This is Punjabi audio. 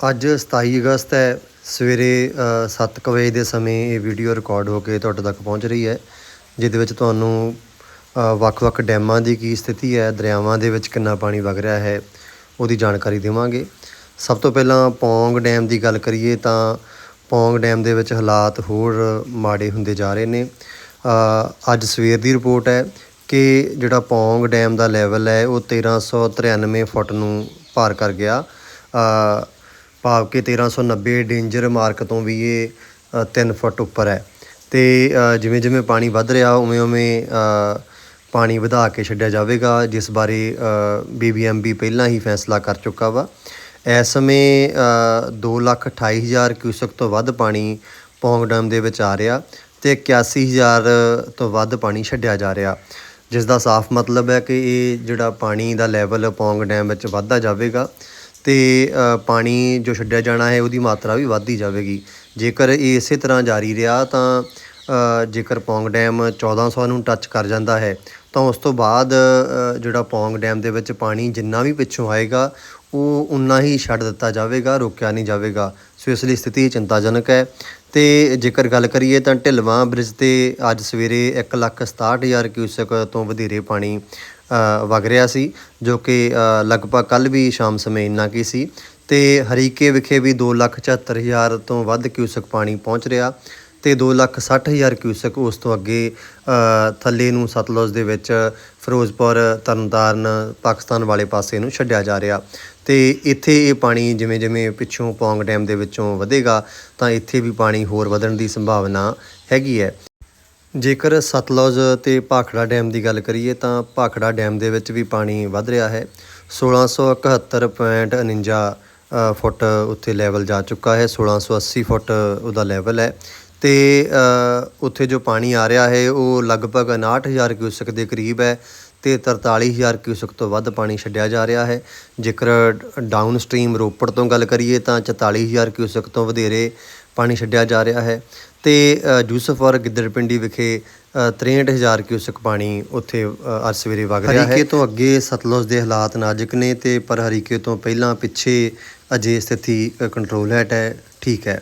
ਅੱਜ 27 ਅਗਸਤ ਹੈ, ਸਵੇਰੇ 7 ਵਜੇ ਦੇ ਸਮੇਂ ਇਹ ਵੀਡੀਓ ਰਿਕਾਰਡ ਹੋ ਕੇ ਤੁਹਾਡੇ ਤੱਕ ਪਹੁੰਚ ਰਹੀ ਹੈ, ਜਿਹਦੇ ਵਿੱਚ ਤੁਹਾਨੂੰ ਵੱਖ-ਵੱਖ ਡੈਮਾਂ ਦੀ ਕੀ ਸਥਿਤੀ ਹੈ, ਦਰਿਆਵਾਂ ਦੇ ਵਿੱਚ ਕਿੰਨਾ ਪਾਣੀ ਵਗ ਰਿਹਾ ਹੈ, ਉਹਦੀ ਜਾਣਕਾਰੀ ਦੇਵਾਂਗੇ। ਸਭ ਤੋਂ ਪਹਿਲਾਂ ਪੌਂਗ ਡੈਮ ਦੀ ਗੱਲ ਕਰੀਏ ਤਾਂ ਪੌਂਗ ਡੈਮ ਦੇ ਵਿੱਚ ਹਾਲਾਤ ਹੋਰ ਮਾੜੇ ਹੁੰਦੇ ਜਾ ਰਹੇ ਨੇ। ਅੱਜ ਸਵੇਰ ਦੀ ਰਿਪੋਰਟ ਹੈ ਕਿ ਜਿਹੜਾ ਪੌਂਗ ਡੈਮ ਦਾ ਲੈਵਲ ਹੈ, ਉਹ 1393 ਫੁੱਟ ਨੂੰ ਪਾਰ ਕਰ ਗਿਆ। ਭਾਵ ਕਿ 1390 ਡੇਂਜਰ ਮਾਰਕ ਤੋਂ ਵੀ ਇਹ 3 ਫੁੱਟ ਉੱਪਰ ਹੈ। ਤੇ ਜਿਵੇਂ ਜਿਵੇਂ ਪਾਣੀ ਵੱਧ ਰਿਹਾ ਉਵੇਂ ਉਵੇਂ ਪਾਣੀ ਵਧਾ ਕੇ ਛੱਡਿਆ ਜਾਵੇਗਾ ਜਿਸ ਬਾਰੇ ਬੀਬੀਐਮਬੀ ਪਹਿਲਾਂ ਹੀ ਫੈਸਲਾ ਕਰ ਚੁੱਕਾ ਵਾ। ਇਸ ਸਮੇਂ ਅ, ਦੋ ਲੱਖ ਅਠਾਈ ਹਜ਼ਾਰ ਕਿਊਸਕ ਤੋਂ ਵੱਧ ਪਾਣੀ ਪੌਂਗ ਡੈਮ ਦੇ ਵਿੱਚ ਆ ਰਿਹਾ ਤੇ 81000 ਤੋਂ ਵੱਧ ਪਾਣੀ ਛੱਡਿਆ ਜਾ ਰਿਹਾ। ਜਿਸ ਦਾ ਸਾਫ਼ ਮਤਲਬ ਹੈ ਕਿ ਇਹ ਜਿਹੜਾ ਪਾਣੀ ਦਾ ਲੈਵਲ ਪੌਂਗ ਡੈਮ ਵਿੱਚ ਵੱਧਦਾ ਜਾਵੇਗਾ। ਅਤੇ ਪਾਣੀ ਜੋ ਛੱਡਿਆ ਜਾਣਾ ਹੈ, ਉਹਦੀ ਮਾਤਰਾ ਵੀ ਵੱਧਦੀ ਜਾਵੇਗੀ। ਜੇਕਰ ਇਹ ਇਸੇ ਤਰ੍ਹਾਂ ਜਾਰੀ ਰਿਹਾ, ਤਾਂ ਜੇਕਰ ਪੌਂਗ ਡੈਮ ਚੌਦਾਂ ਸੌ ਨੂੰ ਟੱਚ ਕਰ ਜਾਂਦਾ ਹੈ, ਤਾਂ ਉਸ ਤੋਂ ਬਾਅਦ ਜਿਹੜਾ ਪੌਂਗ ਡੈਮ ਦੇ ਵਿੱਚ ਪਾਣੀ ਜਿੰਨਾ ਵੀ ਪਿੱਛੋਂ ਆਏਗਾ, ਉਹ ਉਨਾ ਹੀ ਛੱਡ ਦਿੱਤਾ ਜਾਵੇਗਾ, ਰੋਕਿਆ ਨਹੀਂ ਜਾਵੇਗਾ। ਸੋ ਇਸ ਲਈ ਸਥਿਤੀ ਚਿੰਤਾਜਨਕ ਹੈ। ਤੇ ਜੇਕਰ ਗੱਲ ਕਰੀਏ ਤਾਂ ਢਿਲਵਾਂ ਬ੍ਰਿਜ ਤੇ ਅੱਜ ਸਵੇਰੇ 167000 ਕਿਊਸਕ ਤੋਂ ਵਧੇਰੇ ਪਾਣੀ ਵਗ ਰਿਹਾ ਸੀ ਜੋ ਕਿ ਅ, ਲਗਭਗ ਕੱਲ ਵੀ ਸ਼ਾਮ ਸਮੇਂ ਇੰਨਾ ਕੀ ਸੀ। ਤੇ ਹਰੀਕੇ ਵਿਖੇ ਵੀ 274000 ਤੋਂ ਵੱਧ ਕਿਊਸਕ ਪਾਣੀ ਪਹੁੰਚ ਰਿਹਾ ਤੇ 260000 ਕਿਊਸਕ ਉਸ ਤੋਂ ਅੱਗੇ ਥੱਲੇ ਨੂੰ ਸਤਲੁਜ ਦੇ ਵਿੱਚ ਫਿਰੋਜ਼ਪੁਰ ਤਰਨਤਾਰਨ ਪਾਕਿਸਤਾਨ ਵਾਲੇ ਪਾਸੇ ਨੂੰ ਛੱਡਿਆ ਜਾ ਰਿਹਾ। ਤੇ ਇੱਥੇ ਇਹ ਪਾਣੀ ਜਿਵੇਂ ਜਿਵੇਂ ਪਿੱਛੋਂ ਪੌਂਗ ਡੈਮ ਦੇ ਵਿੱਚੋਂ ਵਧੇਗਾ ਤਾਂ ਇੱਥੇ ਵੀ ਪਾਣੀ ਹੋਰ ਵਧਣ ਦੀ ਸੰਭਾਵਨਾ ਹੈਗੀ ਹੈ। ਜੇਕਰ ਸਤਲੁਜ ਤੇ ਭਾਖੜਾ ਡੈਮ ਦੀ ਗੱਲ ਕਰੀਏ ਤਾਂ ਭਾਖੜਾ ਡੈਮ ਦੇ ਵਿੱਚ ਵੀ ਪਾਣੀ ਵੱਧ ਰਿਹਾ ਹੈ। 1671.49 ਅ, ਫੁੱਟ ਉੱਥੇ ਲੈਵਲ ਜਾ ਚੁੱਕਾ ਹੈ। 1680 ਫੁੱਟ ਉਹਦਾ ਲੈਵਲ ਹੈ ਤੇ ਉੱਥੇ ਜੋ ਪਾਣੀ ਆ ਰਿਹਾ ਹੈ ਉਹ ਲਗਭਗ 59000 ਕਿਊਸਕ ਦੇ ਕਰੀਬ ਹੈ ਤੇ 43000 ਕਿਊਸਕ ਤੋਂ ਵੱਧ ਪਾਣੀ ਛੱਡਿਆ ਜਾ ਰਿਹਾ ਹੈ। ਜੇਕਰ ਡਾਊਨ ਸਟ੍ਰੀਮ ਰੋਪੜ ਤੋਂ ਗੱਲ ਕਰੀਏ ਤਾਂ 44000 ਕਿਊਸਕ ਤੋਂ ਵਧੇਰੇ ਪਾਣੀ ਛੱਡਿਆ ਜਾ ਰਿਹਾ ਹੈ ਤੇ ਅ, ਯੂਸਫਰ ਗਿੱਦੜਪਿੰਡੀ ਵਿਖੇ ਅ, 63000 ਕਿਊਸਕ ਪਾਣੀ ਉੱਥੇ ਅੱਜ ਸਵੇਰੇ ਵਗ ਰਿਹਾ ਹੈ। ਹਰੀਕੇ ਤੋਂ ਅੱਗੇ ਸਤਲੁਜ ਦੇ ਹਾਲਾਤ ਨਾਜ਼ੁਕ ਨੇ ਤੇ ਪਰ ਹਰੀਕੇ ਤੋਂ ਪਹਿਲਾਂ ਪਿੱਛੇ ਅਜੇ ਸਥਿਤੀ ਕੰਟਰੋਲ ਹੈਟ ਹੈ ਠੀਕ ਹੈ।